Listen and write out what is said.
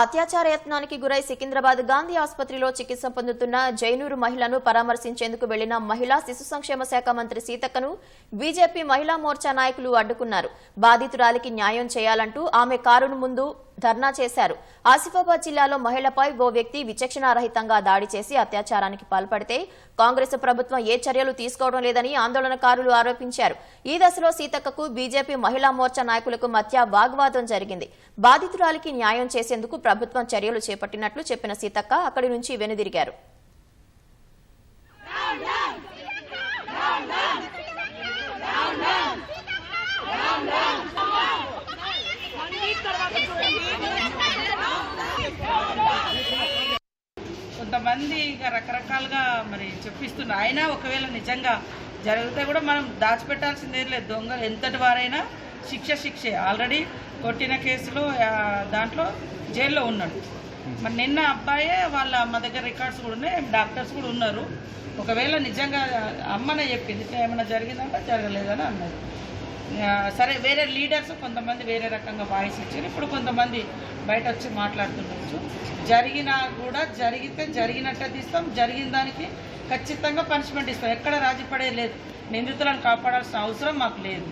అత్యాచార యత్నానికి గురై సికింద్రాబాద్ గాంధీ ఆసుపత్రిలో చికిత్స పొందుతున్న జైనూరు మహిళను పరామర్శించేందుకు వెళ్ళిన మహిళా శిశు సంక్షేమ శాఖ మంత్రి సీతక్కను బీజేపీ మహిళా మోర్చా నాయకులు అడ్డుకున్నారు. బాధితురాలికి న్యాయం చేయాలంటూ ఆమె కారును ముందు ధర్నా చేశారు. ఆసిఫాబాద్ జిల్లాలో మహిళపై ఓ వ్యక్తి విచక్షణారహితంగా దాడి చేసి అత్యాచారానికి పాల్పడితే కాంగ్రెస్ ప్రభుత్వం ఏ చర్యలు తీసుకోవడం లేదని ఆందోళనకారులు ఆరోపించారు. ఈ దశలో సీతక్కకు బీజేపీ మహిళా మోర్చా నాయకులకు మధ్య వాగ్వాదం జరిగింది. బాధితురాలికి న్యాయం చేసేందుకు ప్రభుత్వం చర్యలు చేపట్టినట్లు చెప్పిన సీతక్క అక్కడి నుంచి వెనుదిరిగారు. కొంతమంది ఇక రకరకాలుగా మరి చెప్పిస్తున్నారు. అయినా ఒకవేళ నిజంగా జరిగితే కూడా మనం దాచిపెట్టాల్సిందేం లేదు. దొంగలు ఎంతటి వారైనా శిక్ష శిక్షే. ఆల్రెడీ కొట్టిన కేసులో దాంట్లో జైల్లో ఉన్నాడు. మరి నిన్న అబ్బాయే వాళ్ళ మా దగ్గర రికార్డ్స్ కూడా ఉన్నాయి. డాక్టర్స్ కూడా ఉన్నారు. ఒకవేళ నిజంగా అమ్మనే చెప్పింది ఇట్లా ఏమైనా జరిగిందంటే జరగలేదని అన్నారు. సరే వేరే లీడర్స్ కొంతమంది వేరే రకంగా వాయిస్ ఇచ్చారు. ఇప్పుడు కొంతమంది బయట వచ్చి మాట్లాడుతుండొచ్చు. జరిగినా కూడా జరిగితే జరిగినట్టే తీస్తాం. జరిగిన దానికి ఖచ్చితంగా పనిష్మెంట్ ఇస్తాం. ఎక్కడ రాజీ పడేది లేదు. నిందితులను కాపాడాల్సిన అవసరం మాకు లేదు.